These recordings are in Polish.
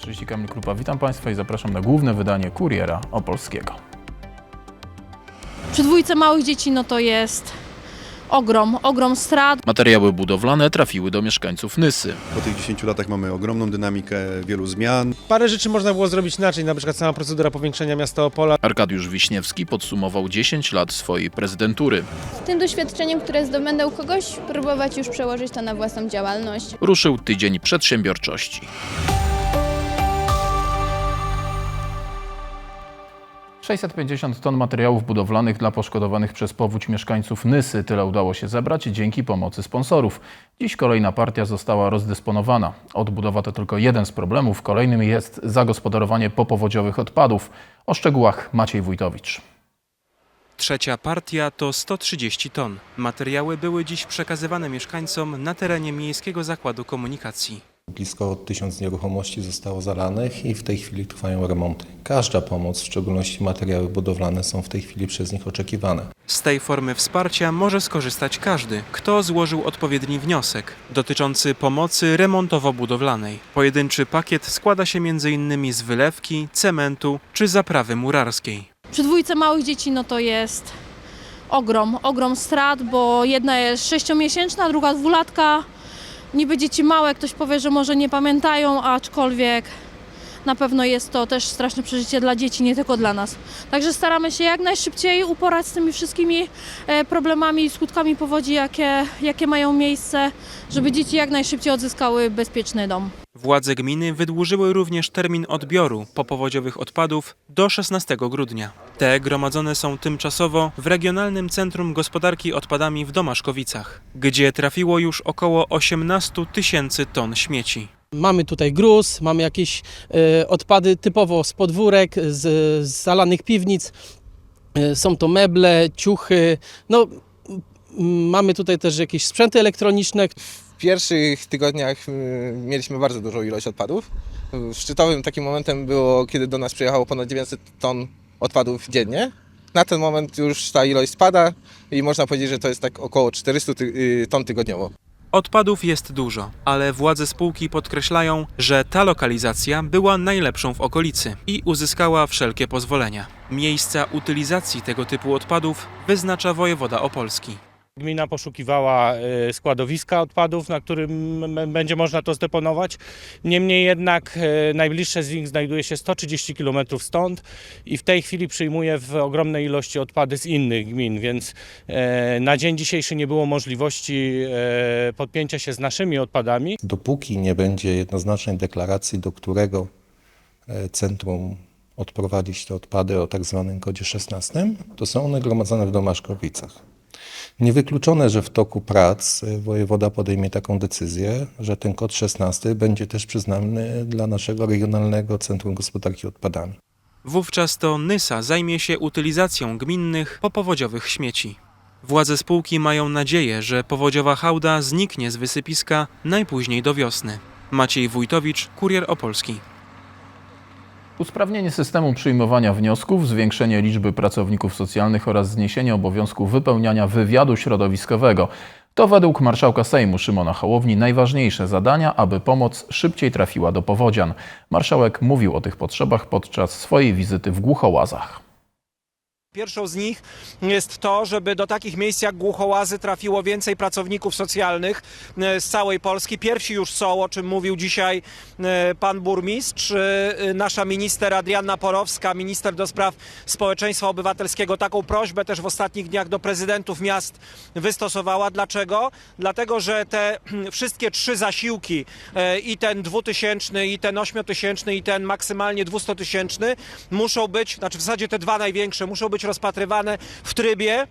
30 Kamil Krupa, witam Państwa i zapraszam na główne wydanie Kuriera Opolskiego. Przy dwójce małych dzieci no to jest ogrom, ogrom strat. Materiały budowlane trafiły do mieszkańców Nysy. Po tych 10 latach mamy ogromną dynamikę wielu zmian. Parę rzeczy można było zrobić inaczej, na przykład sama procedura powiększenia miasta Opola. Arkadiusz Wiśniewski podsumował 10 lat swojej prezydentury. tym doświadczeniem, które zdobędę u kogoś, próbować już przełożyć to na własną działalność. Ruszył tydzień przedsiębiorczości. ...650 ton materiałów budowlanych dla poszkodowanych przez powódź mieszkańców Nysy. Tyle udało się zebrać dzięki pomocy sponsorów. Dziś kolejna partia została rozdysponowana. Odbudowa to tylko jeden z problemów. Kolejnym jest zagospodarowanie popowodziowych odpadów. O szczegółach Maciej Wójtowicz. Trzecia partia to 130 ton. Materiały były dziś przekazywane mieszkańcom na terenie Miejskiego Zakładu Komunikacji. Blisko tysiąc nieruchomości zostało zalanych i w tej chwili trwają remonty. Każda pomoc, w szczególności materiały budowlane, są w tej chwili przez nich oczekiwane. Z tej formy wsparcia może skorzystać każdy, kto złożył odpowiedni wniosek dotyczący pomocy remontowo-budowlanej. Pojedynczy pakiet składa się m.in. z wylewki, cementu czy zaprawy murarskiej. Przy dwójce małych dzieci no to jest ogrom, ogrom strat, bo jedna jest sześciomiesięczna, druga dwulatka. Niby dzieci małe, ktoś powie, że może nie pamiętają, aczkolwiek na pewno jest to też straszne przeżycie dla dzieci, nie tylko dla nas. Także staramy się jak najszybciej uporać z tymi wszystkimi e, problemami i skutkami powodzi, jakie, jakie mają miejsce, żeby dzieci jak najszybciej odzyskały bezpieczny dom. Władze gminy wydłużyły również termin odbioru popowodziowych odpadów do 16 grudnia. Te gromadzone są tymczasowo w Regionalnym Centrum Gospodarki Odpadami w Domaszkowicach, gdzie trafiło już około 18 tysięcy ton śmieci. Mamy tutaj gruz, mamy jakieś e, odpady typowo z podwórek, z, z zalanych piwnic. E, są to meble, ciuchy. No, mamy tutaj też jakieś sprzęty elektroniczne. W pierwszych tygodniach y, mieliśmy bardzo dużą ilość odpadów. Szczytowym takim momentem było, kiedy do nas przyjechało ponad 900 ton odpadów dziennie. Na ten moment już ta ilość spada i można powiedzieć, że to jest tak około 400 ty- y, ton tygodniowo. Odpadów jest dużo, ale władze spółki podkreślają, że ta lokalizacja była najlepszą w okolicy i uzyskała wszelkie pozwolenia. Miejsca utylizacji tego typu odpadów wyznacza wojewoda opolski. Gmina poszukiwała e, składowiska odpadów, na którym będzie można to zdeponować. Niemniej jednak e, najbliższe z nich znajduje się 130 km stąd i w tej chwili przyjmuje w ogromnej ilości odpady z innych gmin, więc e, na dzień dzisiejszy nie było możliwości podpięcia się z naszymi odpadami. Dopóki nie będzie jednoznacznej deklaracji, do którego centrum odprowadzić te odpady o tak zwanym kodzie 16, to są one gromadzone w Domaszkowicach. Niewykluczone, że w toku prac e, wojewoda podejmie taką decyzję, że ten kod 16 będzie też przyznany dla naszego Regionalnego Centrum Gospodarki Odpadami. Wówczas to Nysa zajmie się utylizacją gminnych popowodziowych śmieci. Władze spółki mają nadzieję, że powodziowa hałda zniknie z wysypiska najpóźniej do wiosny. Maciej Wójtowicz, Kurier Opolski. Usprawnienie systemu przyjmowania wniosków, zwiększenie liczby pracowników socjalnych oraz zniesienie obowiązku wypełniania wywiadu środowiskowego. To według marszałka Sejmu Szymona Hołowni najważniejsze zadania, aby pomoc szybciej trafiła do powodzian. Marszałek mówił o tych potrzebach podczas swojej wizyty w Głuchołazach. Pierwszą z nich jest to, żeby do takich miejsc jak Głuchołazy trafiło więcej pracowników socjalnych e, z całej Polski. Pierwsi już są, o czym mówił dzisiaj e, pan burmistrz, e, nasza minister Adrianna Porowska, minister do spraw społeczeństwa obywatelskiego. Taką prośbę też w ostatnich dniach do prezydentów miast wystosowała. Dlaczego? Dlatego, że te wszystkie trzy zasiłki, i ten dwutysięczny, i ten ośmiotysięczny, i ten maksymalnie dwustotysięczny, muszą być, znaczy w zasadzie te dwa największe, muszą być rozpatrywane w trybie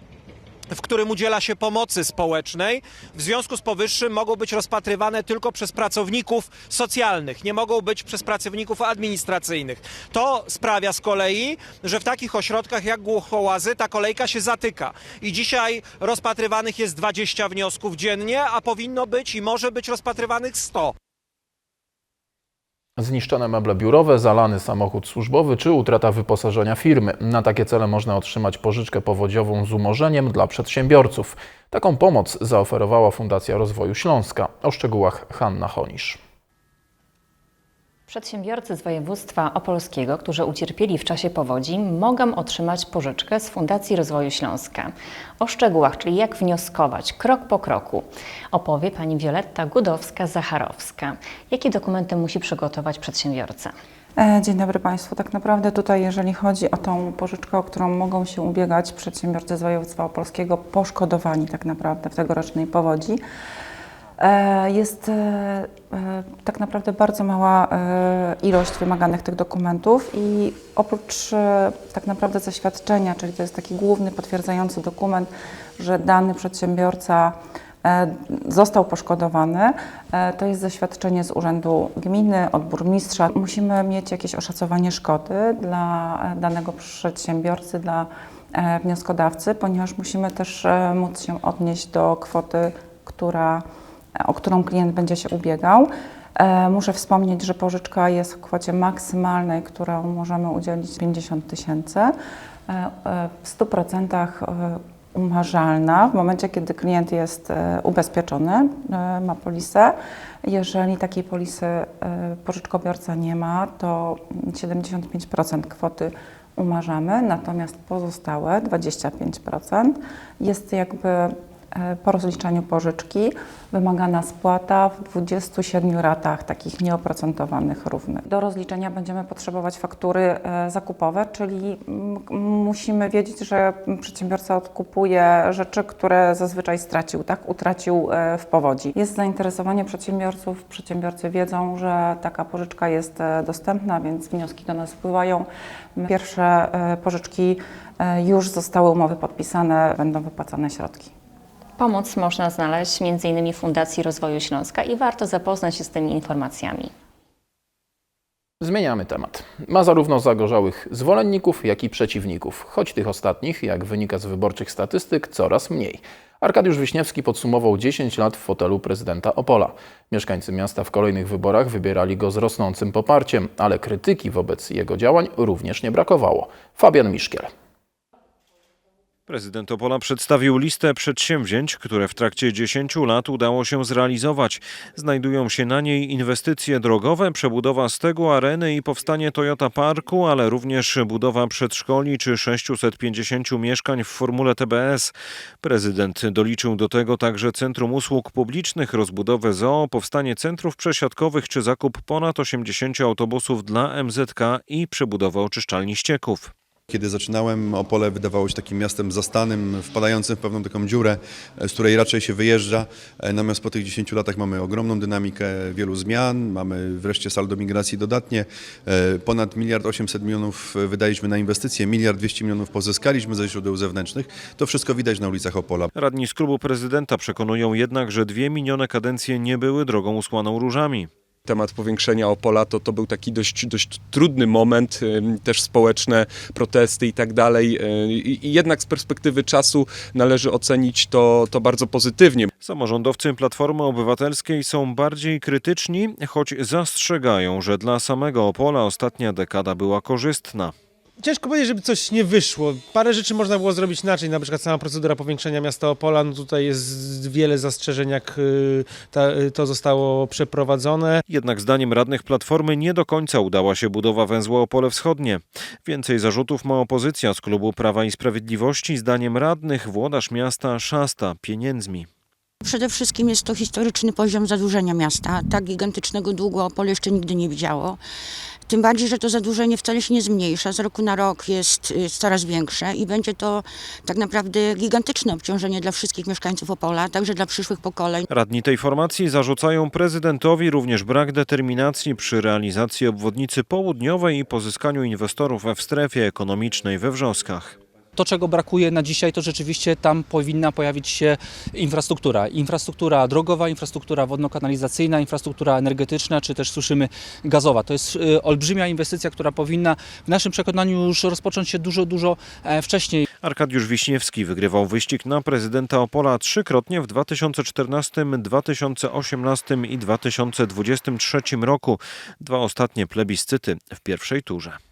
w którym udziela się pomocy społecznej. W związku z powyższym mogą być rozpatrywane tylko przez pracowników socjalnych, nie mogą być przez pracowników administracyjnych. To sprawia z kolei, że w takich ośrodkach jak Głuchołazy ta kolejka się zatyka. I dzisiaj rozpatrywanych jest 20 wniosków dziennie, a powinno być i może być rozpatrywanych 100. Zniszczone meble biurowe, zalany samochód służbowy czy utrata wyposażenia firmy. Na takie cele można otrzymać pożyczkę powodziową z umorzeniem dla przedsiębiorców. Taką pomoc zaoferowała Fundacja Rozwoju Śląska. O szczegółach Hanna Honisz. Przedsiębiorcy z województwa opolskiego, którzy ucierpieli w czasie powodzi, mogą otrzymać pożyczkę z Fundacji Rozwoju Śląska. O szczegółach, czyli jak wnioskować, krok po kroku, opowie pani Wioletta Gudowska-Zacharowska. Jakie dokumenty musi przygotować przedsiębiorca? E, Dzień dobry Państwu. Tak naprawdę tutaj, jeżeli chodzi o tą pożyczkę, o którą mogą się ubiegać przedsiębiorcy z województwa opolskiego, poszkodowani tak naprawdę w tegorocznej powodzi, jest e, e, tak naprawdę bardzo mała e, ilość wymaganych tych dokumentów i oprócz e, tak naprawdę zaświadczenia, czyli to jest taki główny potwierdzający dokument, że dany przedsiębiorca e, został poszkodowany, e, to jest zaświadczenie z Urzędu Gminy, od burmistrza. Musimy mieć jakieś oszacowanie szkody dla e, danego przedsiębiorcy, dla e, wnioskodawcy, ponieważ musimy też e, móc się odnieść do kwoty, która, o którą klient będzie się ubiegał. E, Muszę wspomnieć, że pożyczka jest w kwocie maksymalnej, którą możemy udzielić 50 tysięcy. E, e, W 100% e, umarzalna w momencie, kiedy klient jest ubezpieczony, ma polisę. Jeżeli takiej polisy pożyczkobiorca nie ma, to 75% kwoty umarzamy, natomiast pozostałe 25% jest jakby po rozliczeniu pożyczki wymagana spłata w 27 ratach takich nieoprocentowanych równych. Do rozliczenia będziemy potrzebować faktury e, zakupowe, czyli musimy wiedzieć, że przedsiębiorca odkupuje rzeczy, które zazwyczaj stracił, tak, utracił e, w powodzi. Jest zainteresowanie przedsiębiorców, przedsiębiorcy wiedzą, że taka pożyczka jest e, dostępna, więc wnioski do nas wpływają. Pierwsze e, pożyczki e, już zostały umowy podpisane, będą wypłacane środki. Pomoc można znaleźć m.in. w Fundacji Rozwoju Śląska i warto zapoznać się z tymi informacjami. Zmieniamy temat. Ma zarówno zagorzałych zwolenników, jak i przeciwników, choć tych ostatnich, jak wynika z wyborczych statystyk, coraz mniej. Arkadiusz Wiśniewski podsumował 10 lat w fotelu prezydenta Opola. Mieszkańcy miasta w kolejnych wyborach wybierali go z rosnącym poparciem, ale krytyki wobec jego działań również nie brakowało. Fabian Miszkiel. Prezydent Opola przedstawił listę przedsięwzięć, które w trakcie 10 lat udało się zrealizować. Znajdują się na niej inwestycje drogowe, przebudowa stegu areny i powstanie Toyota Parku, ale również budowa przedszkoli czy 650 mieszkań w formule TBS. Prezydent doliczył do tego także Centrum Usług Publicznych, rozbudowę ZOO, powstanie centrów przesiadkowych czy zakup ponad 80 autobusów dla MZK i przebudowę oczyszczalni ścieków. Kiedy zaczynałem, Opole wydawało się takim miastem zastanym, wpadającym w pewną taką dziurę, e, z której raczej się wyjeżdża. E, Natomiast po tych 10 latach mamy ogromną dynamikę wielu zmian, mamy wreszcie saldo migracji dodatnie. E, Ponad miliard 800 milionów wydaliśmy na inwestycje, miliard 200 milionów pozyskaliśmy ze źródeł zewnętrznych. To wszystko widać na ulicach Opola. Radni z klubu prezydenta przekonują jednak, że dwie minione kadencje nie były drogą usłaną różami. Temat powiększenia Opola to, to był taki dość, dość trudny moment, ym, też społeczne protesty i tak dalej. I i jednak z perspektywy czasu należy ocenić to, to bardzo pozytywnie. Samorządowcy Platformy Obywatelskiej są bardziej krytyczni, choć zastrzegają, że dla samego Opola ostatnia dekada była korzystna. Ciężko powiedzieć, żeby coś nie wyszło. Parę rzeczy można było zrobić inaczej, na przykład sama procedura powiększenia miasta Opola, no tutaj jest wiele zastrzeżeń, jak y, ta, y, to zostało przeprowadzone. Jednak zdaniem radnych Platformy nie do końca udała się budowa węzła Opole Wschodnie. Więcej zarzutów ma opozycja z klubu Prawa i Sprawiedliwości. Zdaniem radnych włodarz miasta szasta pieniędzmi. Przede wszystkim jest to historyczny poziom zadłużenia miasta. Tak gigantycznego długu Opole jeszcze nigdy nie widziało. Tym bardziej, że to zadłużenie wcale się nie zmniejsza. Z roku na rok jest, jest coraz większe i będzie to tak naprawdę gigantyczne obciążenie dla wszystkich mieszkańców Opola, także dla przyszłych pokoleń. Radni tej formacji zarzucają prezydentowi również brak determinacji przy realizacji obwodnicy południowej i pozyskaniu inwestorów w strefie ekonomicznej we Wrzoskach. To, czego brakuje na dzisiaj, to rzeczywiście tam powinna pojawić się infrastruktura. Infrastruktura drogowa, infrastruktura wodno-kanalizacyjna, infrastruktura energetyczna, czy też słyszymy gazowa. To jest y, olbrzymia inwestycja, która powinna w naszym przekonaniu już rozpocząć się dużo, dużo e, wcześniej. Arkadiusz Wiśniewski wygrywał wyścig na prezydenta Opola trzykrotnie w 2014, 2018 i 2023 roku. Dwa ostatnie plebiscyty w pierwszej turze.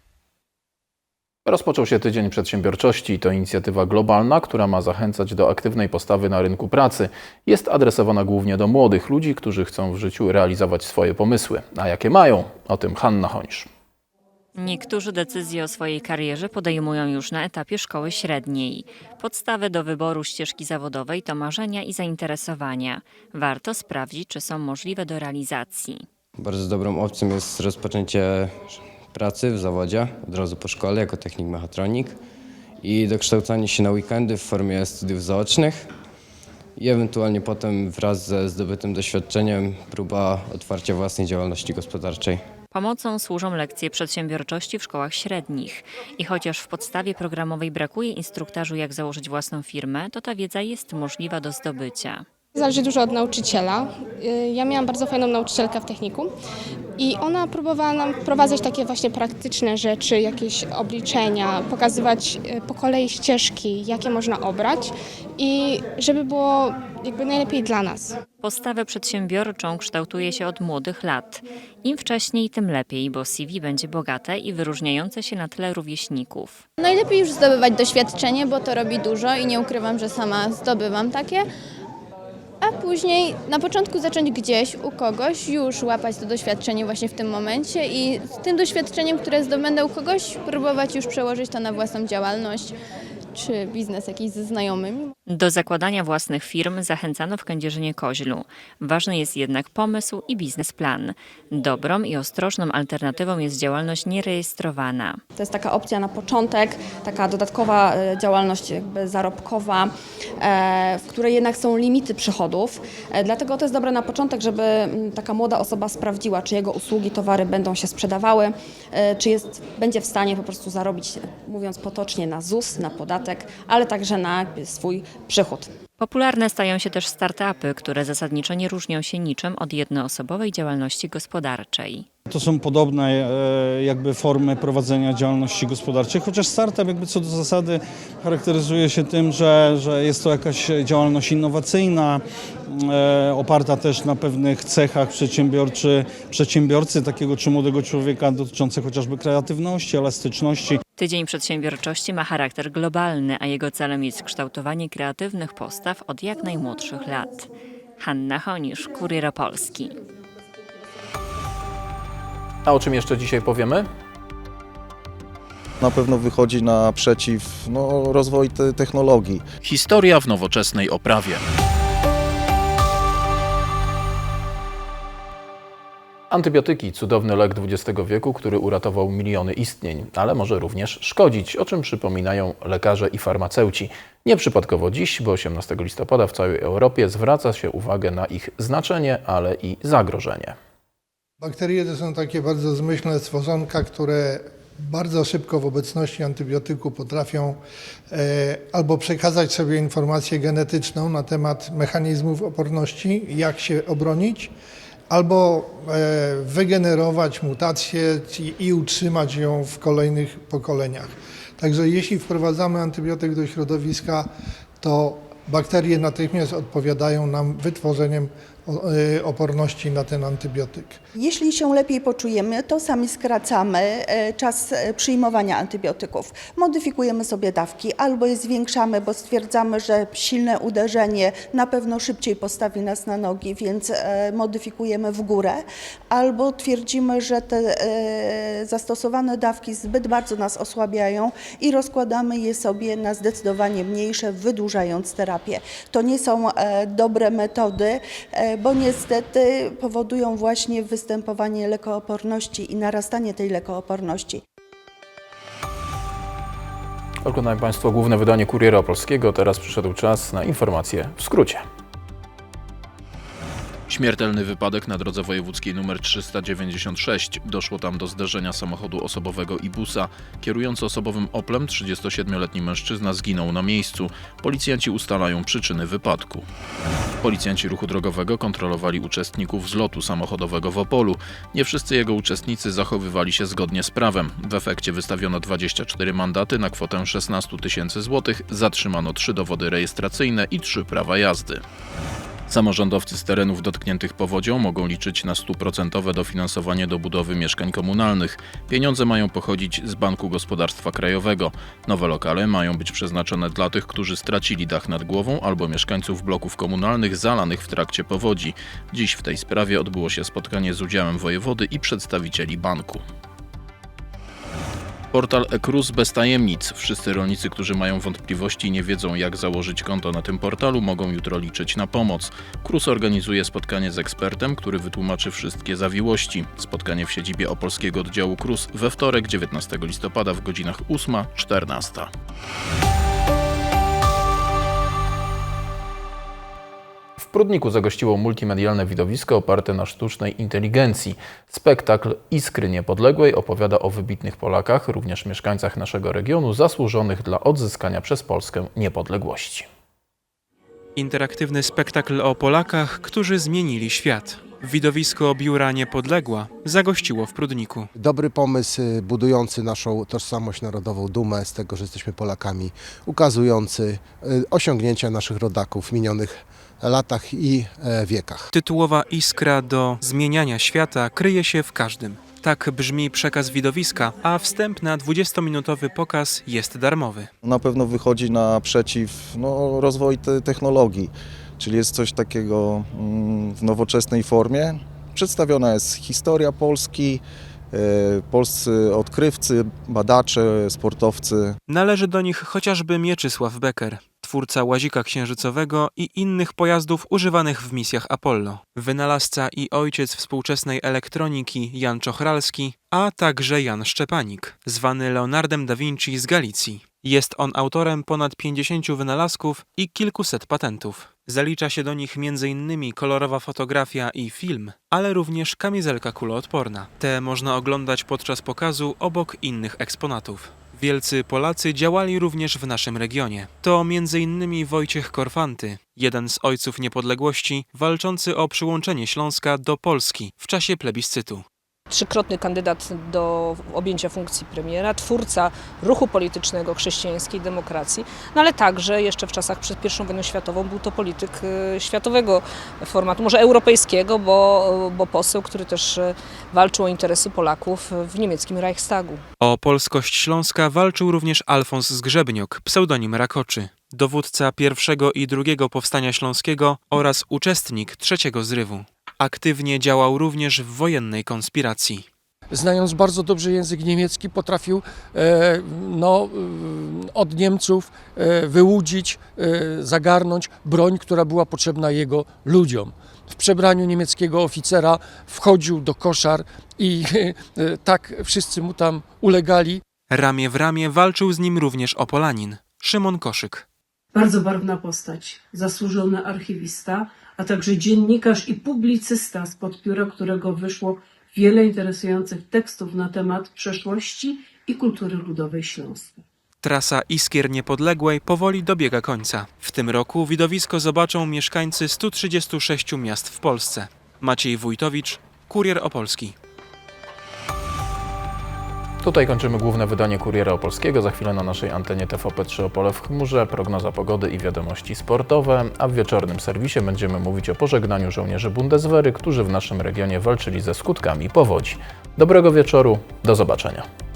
Rozpoczął się Tydzień Przedsiębiorczości. To inicjatywa globalna, która ma zachęcać do aktywnej postawy na rynku pracy. Jest adresowana głównie do młodych ludzi, którzy chcą w życiu realizować swoje pomysły. A jakie mają? O tym Hanna Honisz. Niektórzy decyzje o swojej karierze podejmują już na etapie szkoły średniej. Podstawy do wyboru ścieżki zawodowej to marzenia i zainteresowania. Warto sprawdzić, czy są możliwe do realizacji. Bardzo dobrą opcją jest rozpoczęcie pracy w zawodzie od razu po szkole jako technik mechatronik i dokształcanie się na weekendy w formie studiów zaocznych i ewentualnie potem wraz ze zdobytym doświadczeniem próba otwarcia własnej działalności gospodarczej. Pomocą służą lekcje przedsiębiorczości w szkołach średnich. I chociaż w podstawie programowej brakuje instruktażu, jak założyć własną firmę, to ta wiedza jest możliwa do zdobycia. Zależy dużo od nauczyciela. Y, Ja miałam bardzo fajną nauczycielkę w technikum i ona próbowała nam wprowadzać takie właśnie praktyczne rzeczy, jakieś obliczenia, pokazywać y, po kolei ścieżki, jakie można obrać i żeby było jakby najlepiej dla nas. Postawę przedsiębiorczą kształtuje się od młodych lat. Im wcześniej, tym lepiej, bo CV będzie bogate i wyróżniające się na tle rówieśników. Najlepiej już zdobywać doświadczenie, bo to robi dużo i nie ukrywam, że sama zdobywam takie. A później na początku zacząć gdzieś u kogoś, już łapać to doświadczenie właśnie w tym momencie i z tym doświadczeniem, które zdobędę u kogoś, próbować już przełożyć to na własną działalność czy biznes jakiś ze znajomymi. Do zakładania własnych firm zachęcano w Kędzierzynie-Koźlu. Ważny jest jednak pomysł i biznesplan. Dobrą i ostrożną alternatywą jest działalność nierejestrowana. To jest taka opcja na początek, taka dodatkowa e, działalność jakby zarobkowa, e, w której jednak są limity przychodów. E, Dlatego to jest dobre na początek, żeby mm, taka młoda osoba sprawdziła, czy jego usługi, towary będą się sprzedawały, czy jest, będzie w stanie po prostu zarobić, mówiąc potocznie, na ZUS, na podatek, ale także na swój przychód. Popularne stają się też startupy, które zasadniczo nie różnią się niczym od jednoosobowej działalności gospodarczej. To są podobne e, jakby formy prowadzenia działalności gospodarczej, chociaż startup jakby co do zasady charakteryzuje się tym, że, że jest to jakaś działalność innowacyjna, e, oparta też na pewnych cechach przedsiębiorczy, przedsiębiorcy, takiego czy młodego człowieka dotyczących chociażby kreatywności, elastyczności. Tydzień Przedsiębiorczości ma charakter globalny, a jego celem jest kształtowanie kreatywnych postaw od jak najmłodszych lat. Hanna Honisz, Kurier Polski. A o czym jeszcze dzisiaj powiemy? Na pewno wychodzi naprzeciw no, rozwój te technologii. Historia w nowoczesnej oprawie. Antybiotyki cudowny lek XX wieku, który uratował miliony istnień, ale może również szkodzić, o czym przypominają lekarze i farmaceuci. Nieprzypadkowo dziś, bo 18 listopada w całej Europie zwraca się uwagę na ich znaczenie, ale i zagrożenie. Bakterie to są takie bardzo zmyślne stworzonka, które bardzo szybko w obecności antybiotyku potrafią e, albo przekazać sobie informację genetyczną na temat mechanizmów oporności, jak się obronić, albo e, wygenerować mutację i, utrzymać ją w kolejnych pokoleniach. Także jeśli wprowadzamy antybiotyk do środowiska, to bakterie natychmiast odpowiadają nam wytworzeniem oporności na ten antybiotyk. Jeśli się lepiej poczujemy, to sami skracamy e, czas e, przyjmowania antybiotyków. Modyfikujemy sobie dawki albo je zwiększamy, bo stwierdzamy, że silne uderzenie na pewno szybciej postawi nas na nogi, więc e, modyfikujemy w górę, albo twierdzimy, że te e, zastosowane dawki zbyt bardzo nas osłabiają i rozkładamy je sobie na zdecydowanie mniejsze, wydłużając terapię. To nie są e, dobre metody, e, bo niestety powodują właśnie występowanie lekooporności i narastanie tej lekooporności. Oglądają Państwo główne wydanie Kuriera Polskiego. Teraz przyszedł czas na informacje w skrócie. Śmiertelny wypadek na drodze wojewódzkiej nr 396. Doszło tam do zderzenia samochodu osobowego i busa. Kierujący osobowym Oplem 37-letni mężczyzna zginął na miejscu. Policjanci ustalają przyczyny wypadku. Policjanci ruchu drogowego kontrolowali uczestników zlotu samochodowego w Opolu. Nie wszyscy jego uczestnicy zachowywali się zgodnie z prawem. W efekcie wystawiono 24 mandaty na kwotę 16 tysięcy złotych, zatrzymano trzy dowody rejestracyjne i trzy prawa jazdy. Samorządowcy z terenów dotkniętych powodzią mogą liczyć na stuprocentowe dofinansowanie do budowy mieszkań komunalnych. Pieniądze mają pochodzić z Banku Gospodarstwa Krajowego. Nowe lokale mają być przeznaczone dla tych, którzy stracili dach nad głową albo mieszkańców bloków komunalnych zalanych w trakcie powodzi. Dziś w tej sprawie odbyło się spotkanie z udziałem wojewody i przedstawicieli banku. Portal e-KRUS bez tajemnic. Wszyscy rolnicy, którzy mają wątpliwości i nie wiedzą, jak założyć konto na tym portalu, mogą jutro liczyć na pomoc. KRUS organizuje spotkanie z ekspertem, który wytłumaczy wszystkie zawiłości. Spotkanie w siedzibie Opolskiego Oddziału KRUS we wtorek, 19 listopada w godzinach 8-14. Prudniku zagościło multimedialne widowisko oparte na sztucznej inteligencji. Spektakl Iskry Niepodległej opowiada o wybitnych Polakach, również mieszkańcach naszego regionu, zasłużonych dla odzyskania przez Polskę niepodległości. Interaktywny spektakl o Polakach, którzy zmienili świat. Widowisko Biura Niepodległa zagościło w Prudniku. Dobry pomysł y, budujący naszą tożsamość narodową, dumę z tego, że jesteśmy Polakami, ukazujący y, osiągnięcia naszych rodaków minionych latach i e, wiekach. Tytułowa iskra do zmieniania świata kryje się w każdym. Tak brzmi przekaz widowiska, a wstęp na 20-minutowy pokaz jest darmowy. Na pewno wychodzi naprzeciw no, rozwój te technologii, czyli jest coś takiego mm, w nowoczesnej formie. Przedstawiona jest historia Polski, e, polscy odkrywcy, badacze, sportowcy. Należy do nich chociażby Mieczysław Becker, twórca łazika księżycowego i innych pojazdów używanych w misjach Apollo, wynalazca i ojciec współczesnej elektroniki Jan Czochralski, a także Jan Szczepanik, zwany Leonardem da Vinci z Galicji. Jest on autorem ponad 50 wynalazków i kilkuset patentów. Zalicza się do nich m.in. kolorowa fotografia i film, ale również kamizelka kuloodporna. Te można oglądać podczas pokazu obok innych eksponatów. Wielcy Polacy działali również w naszym regionie. To m.in. Wojciech Korfanty, jeden z ojców niepodległości, walczący o przyłączenie Śląska do Polski w czasie plebiscytu. Trzykrotny kandydat do objęcia funkcji premiera, twórca ruchu politycznego chrześcijańskiej demokracji, no ale także jeszcze w czasach przed I wojną światową był to polityk e, światowego formatu, może europejskiego, bo, bo poseł, który też e, walczył o interesy Polaków w niemieckim Reichstagu. O polskość Śląska walczył również Alfons Zgrzebniok, pseudonim Rakoczy, dowódca pierwszego i drugiego powstania śląskiego oraz uczestnik trzeciego zrywu. Aktywnie działał również w wojennej konspiracji. znając bardzo dobrze język niemiecki, potrafił e, no, e, od Niemców e, wyłudzić, zagarnąć broń, która była potrzebna jego ludziom. W przebraniu niemieckiego oficera wchodził do koszar i tak wszyscy mu tam ulegali. Ramię w ramię walczył z nim również Opolanin, Szymon Koszyk. Bardzo barwna postać, zasłużony archiwista, a także dziennikarz i publicysta, spod pióra którego wyszło wiele interesujących tekstów na temat przeszłości i kultury ludowej Śląska. Trasa Iskier Niepodległej powoli dobiega końca. W tym roku widowisko zobaczą mieszkańcy 136 miast w Polsce. Maciej Wójtowicz, Kurier Opolski. Tutaj kończymy główne wydanie Kuriera Opolskiego. Za chwilę na naszej antenie TVP3 Opole w chmurze, prognoza pogody i wiadomości sportowe, a w wieczornym serwisie będziemy mówić o pożegnaniu żołnierzy Bundeswehry, którzy w naszym regionie walczyli ze skutkami powodzi. Dobrego wieczoru, do zobaczenia.